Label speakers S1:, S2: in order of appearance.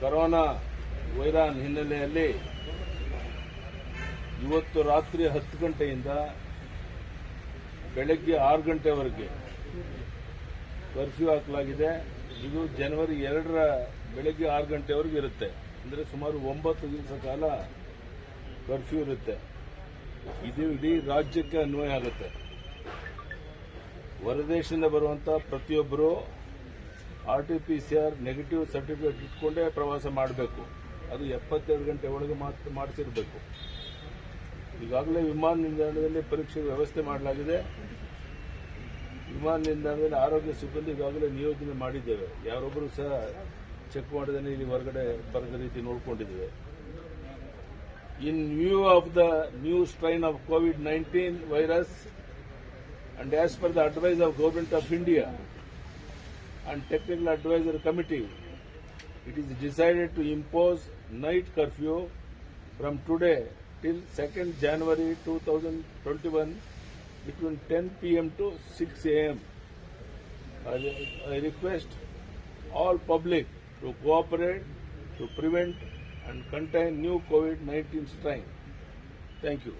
S1: Corona ವೈರಾನ್ ಹಿನ್ನೆಲೆಯಲ್ಲಿ ಇವತ್ತು ರಾತ್ರಿ ಹತ್ತು ಗಂಟೆಯಿಂದ ಬೆಳಗ್ಗೆ ಆರು ಗಂಟೆವರೆಗೆ ಕರ್ಫ್ಯೂ ಹಾಕಲಾಗಿದೆ. ಇದು ಜನವರಿ ಎರಡರ ಬೆಳಗ್ಗೆ ಆರು ಗಂಟೆವರೆಗೆ ಇರುತ್ತೆ. ಅಂದರೆ ಸುಮಾರು ಒಂಬತ್ತು ದಿವಸ ಕಾಲ ಕರ್ಫ್ಯೂ ಇರುತ್ತೆ. ಇದು ಇಡೀ ರಾಜ್ಯಕ್ಕೆ ಅನ್ವಯ ಆಗುತ್ತೆ. ಹೊರದೇಶದಿಂದ ಬರುವಂತ ಪ್ರತಿಯೊಬ್ಬರು R T P C R negative certificate ಇಟ್ಕೊಂಡೇ ಪ್ರವಾಸ ಮಾಡಬೇಕು. ಅದು ಎಪ್ಪತ್ತೆರಡು ಗಂಟೆ ಒಳಗೆ ಮಾತ್ರ ಮಾಡಿಸಿರಬೇಕು. ಈಗಾಗಲೇ ವಿಮಾನ ನಿಲ್ದಾಣದಲ್ಲಿ ಪರೀಕ್ಷೆ ವ್ಯವಸ್ಥೆ ಮಾಡಲಾಗಿದೆ. ವಿಮಾನ ನಿಲ್ದಾಣದಲ್ಲಿ ಆರೋಗ್ಯ ಸಿಬ್ಬಂದಿ ಈಗಾಗಲೇ ನಿಯೋಜನೆ ಮಾಡಿದ್ದೇವೆ. ಯಾರೊಬ್ಬರು ಸಹ ಚೆಕ್ ಮಾಡದೇ ಇಲ್ಲಿ ಹೊರಗಡೆ ಬರದ ರೀತಿ ನೋಡಿಕೊಂಡಿದ್ದೇವೆ. In view of the new strain of COVID nineteen virus and as per the advice of government of India and Technical Advisory Committee, it is decided to impose night curfew from today till 2nd January 2021 between 10 p.m. to 6 a.m. I, I request all public to cooperate to prevent and contain new COVID-19 strain. Thank you.